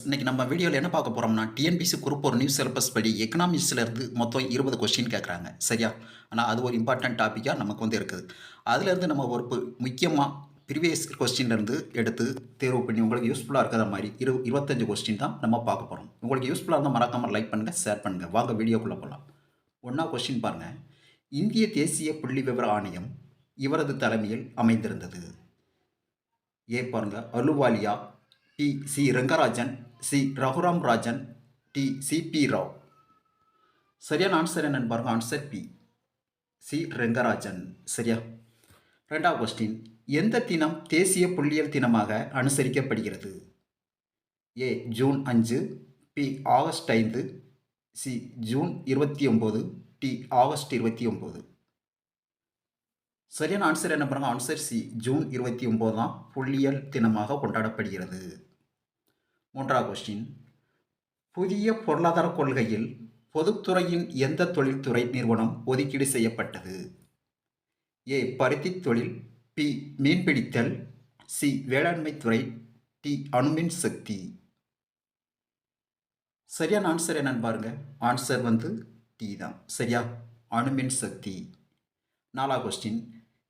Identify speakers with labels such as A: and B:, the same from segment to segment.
A: இன்னைக்கு நம்ம வீடியோவில் என்ன பார்க்க போகிறோம்னா டிஎன்பிசி குரூப் ஒரு நியூஸ் சிலபஸ் படி எக்கனாமிக்ஸ்லேருந்து மொத்தம் இருபது கொஸ்டின் கேட்குறாங்க சரியா? ஆனால் அது ஒரு இம்பார்ட்டன்ட் டாப்பிக்காக நமக்கு வந்து இருக்குது. அதுலேருந்து நம்ம ஒரு பு- முக்கியமாக ப்ரீவியஸ் கொஸ்டின்லேருந்து எடுத்து தேர்வு பண்ணி உங்களுக்கு யூஸ்ஃபுல்லாக இருக்கிற மாதிரி இரு இருபத்தஞ்சு கொஸ்டின் தான் நம்ம பார்க்க போகிறோம் உங்களுக்கு யூஸ்ஃபுல்லாக இருந்தால் மறக்காமல் லைக் பண்ணுங்கள் ஷேர் பண்ணுங்கள் வாங்க வீடியோக்குள்ளே போகலாம் ஒன்றா கொஸ்டின் பாருங்கள் இந்திய தேசிய புள்ளி விவர ஆணையம் இவரது தலைமையில் அமைந்திருந்தது. ஏ பாருங்கள் Ahluwalia B C Rangarajan C. Raghuram Rajan D. C. B. Rao. சரியான ஆன்சர் என்னன்னு பாருங்க. Answer B C. ரெங்கராஜன். சரியா? ரெண்டாவது கொஸ்டின் எந்த தினம் தேசிய புள்ளியியல் தினமாக அனுசரிக்கப்படுகிறது? ஏ. ஜூன் அஞ்சு பி. ஆகஸ்ட் ஐந்து சி. ஜூன் இருபத்தி ஒம்பது டி. ஆகஸ்ட் இருபத்தி ஒம்பது சரியான ஆன்சர் என்ன பாருங்கள் ஆன்சர் சி ஜூன் இருபத்தி ஒம்பது தான் புள்ளியியல் தினமாக கொண்டாடப்படுகிறது. மூன்றாவது கொஸ்டின் புதிய பொருளாதார கொள்கையில் பொதுத்துறையின் எந்த தொழில்துறை நிறுவனம் ஒதுக்கீடு செய்யப்பட்டது? ஏ பருத்தி தொழில் பி மீன்பிடித்தல் சி வேளாண்மை துறை டி அணுமின் சக்தி. சரியான ஆன்சர் என்னன்னு பாருங்க. ஆன்சர் வந்து டி தான். சரியா? அணுமின் சக்தி. நாலாவது கொஸ்டின்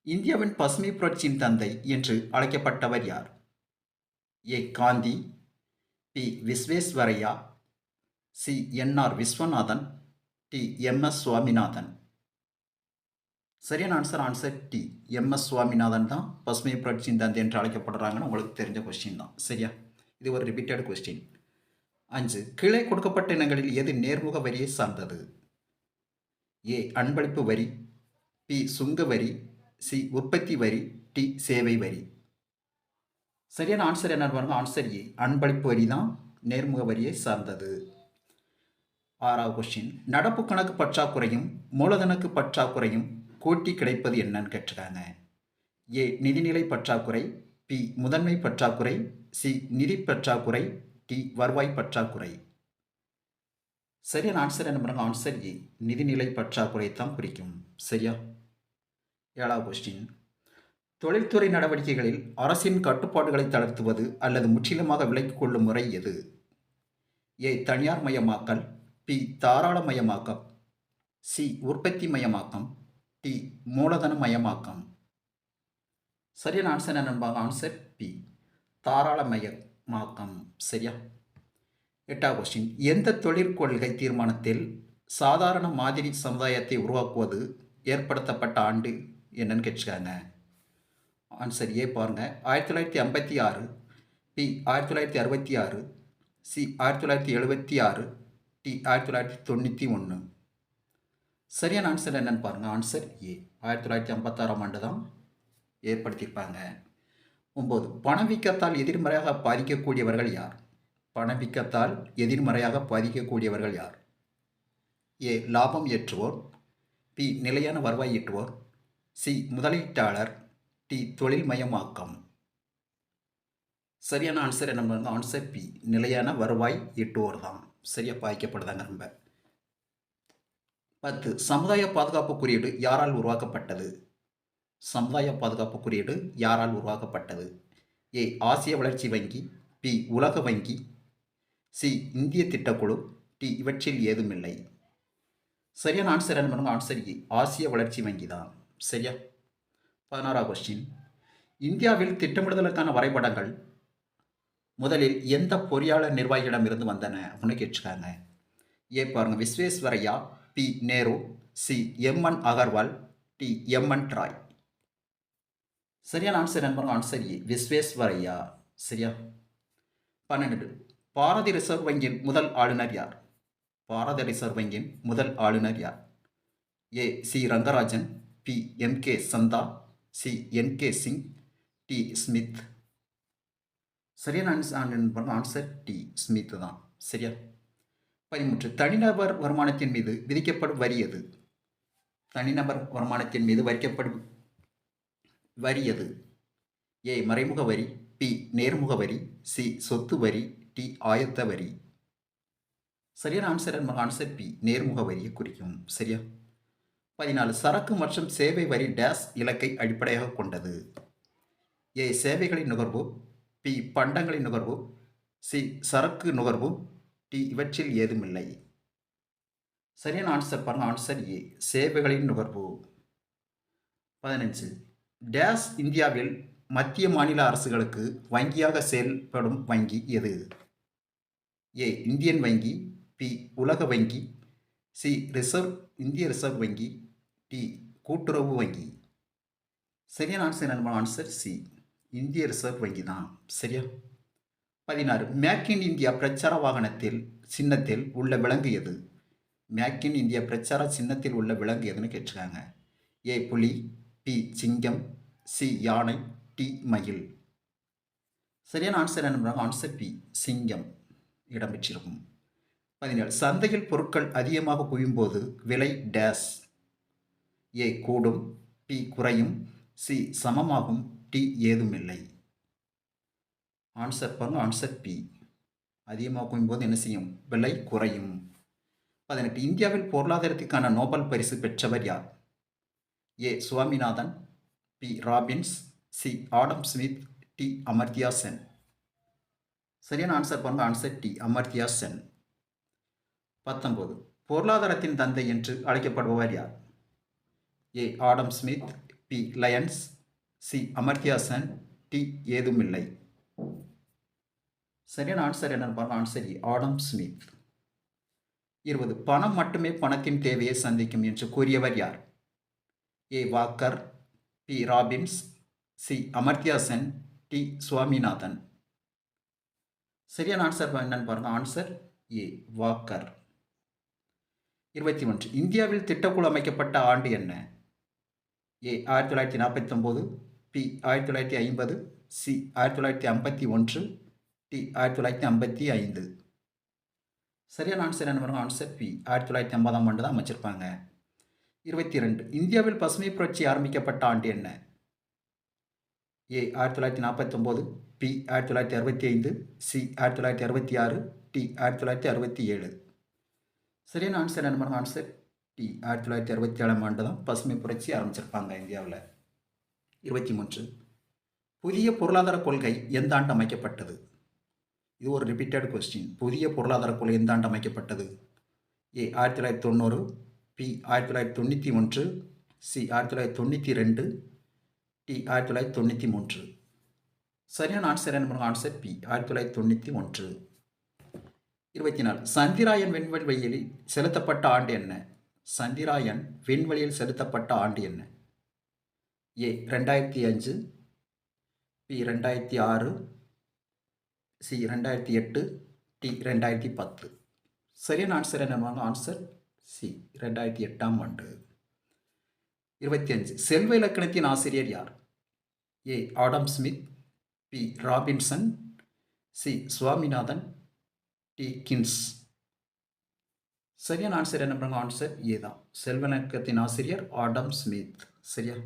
A: இந்தியாவின் பசுமை புரட்சியின் தந்தை என்று அழைக்கப்பட்டவர் யார்? A Gandhi B Visvesvaraya C NR Viswanathan D MS Swaminathan. சரியான answer answer D MS Swaminathan தான் பசுமை புரட்சியின் தந்தை என்று அழைக்கப்படுறாங்கன்னு உங்களுக்கு தெரிஞ்ச கொஸ்டின் தான். சரியா? இது ஒரு ரிப்பீட்டட் கொஸ்டின் அஞ்சு கீழே கொடுக்கப்பட்ட இனங்களில் எது நேர்முக வரியை சார்ந்தது? ஏ அன்பளிப்பு வரி பி சுங்க வரி சி உற்பத்தி வரி டி சேவை வரி. சரியான ஆன்சர் என்ன பாருங்கள் ஆன்சர் ஏ அன்பளிப்பு வரி தான் நேர்முக வரியை சார்ந்தது. ஆறாவது கொஸ்டின் நடப்பு கணக்கு பற்றாக்குறையும் மூலதனக்கு பற்றாக்குறையும் கூட்டி கிடைப்பது என்னன்னு கேட்டிருக்காங்க. ஏ நிதிநிலை பற்றாக்குறை பி முதன்மை பற்றாக்குறை சி நிதி பற்றாக்குறை டி வருவாய் பற்றாக்குறை. சரியான ஆன்சர் என்ன பாருங்கள் ஆன்சர் ஏ நிதிநிலை பற்றாக்குறை தான் குறிக்கும். சரியா? ஏழாவது கொஸ்டின் தொழில்துறை நடவடிக்கைகளில் அரசின் கட்டுப்பாடுகளை தளர்த்துவது அல்லது முற்றிலுமாக விலக்கிக் கொள்ளும் முறை எது? ஏ. தனியார் மயமாக்கல் பி. தாராளமயமாக்கம் சி. உற்பத்தி மயமாக்கம் டி. மூலதன மயமாக்கம். சரியான ஆன்சர் என்னன்பாங்க ஆன்சர் பி. தாராளமயமாக்கம் சரியா? எட்டாவது கொஸ்டின் எந்த தொழிற்கொள்கை தீர்மானத்தில் சாதாரண மாதிரி சமுதாயத்தை உருவாக்குவது ஏற்படுத்தப்பட்ட ஆண்டு என்னன்னு கேட்டுக்காங்க. ஆன்சர் ஏ பாருங்கள் ஆயிரத்தி தொள்ளாயிரத்தி ஐம்பத்தி ஆறு. பி ஆயிரத்தி தொள்ளாயிரத்தி அறுபத்தி ஆறு. சி ஆயிரத்தி தொள்ளாயிரத்தி எழுபத்தி ஆறு. டி ஆயிரத்தி தொள்ளாயிரத்தி தொண்ணூற்றி ஒன்று. சரியான ஆன்சர் என்னென்னு பாருங்கள் ஆன்சர் ஏ ஆயிரத்தி தொள்ளாயிரத்தி ஐம்பத்தாறாம் ஆண்டு தான் ஏற்படுத்தியிருப்பாங்க ஒம்பது பணவீக்கத்தால் எதிர்மறையாக பாதிக்கக்கூடியவர்கள் யார்? பணவீக்கத்தால் எதிர்மறையாக பாதிக்கக்கூடியவர்கள் யார்? ஏ லாபம் ஏற்றுவோர். பி நிலையான வருவாய் ஈட்டுவோர். சி முதலீட்டாளர். டி தொழில்மயமாக்கம். சரியான ஆன்சர் என்ன பண்ணுங்க ஆன்சர் பி நிலையான வருவாய் ஈட்டுவோர் தான் சரியா பாதிக்கப்படுதாங்க ரொம்ப. பத்து சமுதாய பாதுகாப்பு குறியீடு யாரால் உருவாக்கப்பட்டது? சமுதாய பாதுகாப்பு குறியீடு யாரால் உருவாக்கப்பட்டது? ஏ ஆசிய வளர்ச்சி வங்கி பி உலக வங்கி சி இந்திய திட்டக்குழு டி இவற்றில் ஏதுமில்லை. சரியான ஆன்சர் என்ன பண்ணுங்க ஆன்சர் ஏ ஆசிய வளர்ச்சி வங்கி தான் சரியா? பதினாறாவது கொஸ்டின் இந்தியாவில் திட்டமிடுதலுக்கான வரைபடங்கள் முதலில் எந்த பொறியாளர் நிர்வாகியிடம் இருந்து வந்தன அப்படின்னு கேட்டிருக்காங்க. ஏ பாருங்க Visvesvaraya B Nehru C MN Agarwal D MN Roy சரியான ஆன்சர் என்ன ஆன்சர் ஏ விஸ்வேஸ்வரையா. சரியா? பன்னெண்டு. பாரதி ரிசர்வ் வங்கியின் முதல் ஆளுநர் யார்? பாரத ரிசர்வ் வங்கியின் முதல் ஆளுநர் யார்? A C. Rangarajan B M K Chanda C. N. K. Singh D. Smith. சரியான ஆன்சர் ஆன்சர் டி. ஸ்மித் தான். சரியா? பதிமூன்று தனிநபர் வருமானத்தின் மீது விதிக்கப்படும் வரி எது? தனிநபர் வருமானத்தின் மீது வரிக்கப்படும் வரி எது? ஏ. மறைமுக வரி பி. நேர்முக வரி சி. சொத்து வரி டி. ஆயத்த வரி. சரியான ஆன்சர் ஆன்சர் பி. நேர்முக வரியை குறிக்கும். சரியா? பதினாலு சரக்கு மற்றும் சேவை வரி டேஸ் இலக்கை அடிப்படையாக கொண்டது. ஏ சேவைகளின் நுகர்வு பி பண்டங்களின் நுகர்வு சி சரக்கு நுகர்வு டி இவற்றில் ஏதுமில்லை. சரியான ஆன்சர் பாருங்க ஆன்சர் ஏ சேவைகளின் நுகர்வு. பதினஞ்சு டேஸ் இந்தியாவில் மத்திய மாநில அரசுகளுக்கு வங்கியாக செயல்படும் வங்கி எது? ஏ இந்தியன் வங்கி பி உலக வங்கி சி ரிசர்வ் இந்திய ரிசர்வ் வங்கி டி கூட்டுறவு வங்கி. சரியான ஆன்சர் என்ன ஆன்சர் சி இந்திய ரிசர்வ் வங்கி தான். சரியா? பதினாறு. மேக் இன் இந்தியா பிரச்சார வாகனத்தில் சின்னத்தில் உள்ள விலங்கு எது? மேக் இன் இந்தியா பிரச்சார சின்னத்தில் உள்ள விலங்கு எதுன்னு கேட்டிருக்காங்க. ஏ புலி பி சிங்கம் சி யானை டி மயில். சரியான ஆன்சர் என்ன ஆன்சர் பி சிங்கம். இடம்பெற்றிருக்கும் பதினேழு. சந்தையில் பொருட்கள் அதிகமாக குவியும்போது விலை டேஸ் ஏ கூடும் பி குறையும் சி சமமாகும் டி ஏதுமில்லை. ஆன்சர் பாருங்க ஆன்சர் பி அதிகமாகும் போது என்ன செய்யும்? விலை குறையும். பதினெட்டு இந்தியாவில் பொருளாதாரத்துக்கான நோபல் பரிசு பெற்றவர் யார்? A Swaminathan B Robbins C Adam Smith D Amartya Sen சரியான ஆன்சர் பாருங்க ஆன்சர் டி அமர்த்தியா சென் பத்தொன்பது பொருளாதாரத்தின் தந்தை என்று அழைக்கப்படுபவர் யார்? A. Adam Smith B. Lyons C. Amartya Sen D. ஏதுமில்லை. சரியான ஆன்சர் என்னன்னு பாருங்க ஆன்சர் ஆடம் ஸ்மித். இருபது பணம் மட்டுமே பணத்தின் தேவையை சந்திக்கும் என்று கூறியவர் யார்? A. Walker B. Robbins C. Amartya Sen D. Swaminathan. சரியான ஆன்சர் என்னன்னு பாருங்க ஆன்சர் ஏ. வாக்கர். இருபத்தி ஒன்று இந்தியாவில் திட்டக்குழு அமைக்கப்பட்ட ஆண்டு என்ன? ஏ ஆயிரத்தி தொள்ளாயிரத்தி நாற்பத்தொம்போது பி ஆயிரத்தி தொள்ளாயிரத்தி ஐம்பது சி ஆயிரத்தி தொள்ளாயிரத்தி ஐம்பத்தி ஒன்று டி ஆயிரத்தி தொள்ளாயிரத்தி ஐம்பத்தி ஐந்து. சரியான ஆன்சர் என்ன பாருங்க? ஆன்சர் பி ஆயிரத்தி தொள்ளாயிரத்தி ஐம்பதாம் ஆண்டு தான் அமைச்சிருப்பாங்க. இருபத்தி ரெண்டு இந்தியாவில் பசுமை புரட்சி ஆரம்பிக்கப்பட்ட ஆண்டு என்ன? ஏ ஆயிரத்தி தொள்ளாயிரத்தி நாற்பத்தொம்போது பி ஆயிரத்தி தொள்ளாயிரத்தி அறுபத்தி ஐந்து சி ஆயிரத்தி தொள்ளாயிரத்தி அறுபத்தி ஆறு டி ஆயிரத்தி தொள்ளாயிரத்தி அறுபத்தி ஏழு. சரியான ஆன்சர் என்ன பண்ணுங்க ஆன்சர் டி ஆயிரத்தி தொள்ளாயிரத்தி அறுபத்தி ஏழாம் ஆண்டு தான் பசுமை புரட்சி ஆரம்பிச்சிருப்பாங்க இந்தியாவில். இருபத்தி மூன்று. புதிய பொருளாதார கொள்கை எந்த ஆண்டு அமைக்கப்பட்டது? இது ஒரு ரிப்பீட்டட் கொஸ்டின் புதிய பொருளாதார கொள்கை எந்த ஆண்டு அமைக்கப்பட்டது? ஏ ஆயிரத்தி தொள்ளாயிரத்தி தொண்ணூறு. பி ஆயிரத்தி தொள்ளாயிரத்தி தொண்ணூற்றி ஒன்று. சி ஆயிரத்தி தொள்ளாயிரத்தி தொண்ணூற்றி ரெண்டு. டி ஆயிரத்தி தொள்ளாயிரத்தி தொண்ணூற்றி மூன்று. சரியான ஆன்சர் என்ன ஆன்சர் பி ஆயிரத்தி தொள்ளாயிரத்தி தொண்ணூற்றி ஒன்று. இருபத்தி நாலு. சந்திராயன் விண்வெளியில் செலுத்தப்பட்ட ஆண்டு என்ன? சந்திராயன் விண்வெளியில் செலுத்தப்பட்ட ஆண்டு என்ன? ஏ ரெண்டாயிரத்தி அஞ்சு பி ரெண்டாயிரத்தி ஆறு சி ரெண்டாயிரத்தி எட்டு டி ரெண்டாயிரத்தி பத்து. சரியான ஆன்சர் என்ன ஆன்சர் சி ரெண்டாயிரத்தி எட்டாம் ஆண்டு. இருபத்தி அஞ்சு செல்வ இலக்கணத்தின் ஆசிரியர் யார்? A Adam Smith B Robinson C Swaminathan D Keynes. சரியான ஆன்சர் என்ன பண்ணுங்க ஆன்சர் ஏ தான். செல்வணக்கத்தின் ஆசிரியர் ஆடம் ஸ்மித். சரியா?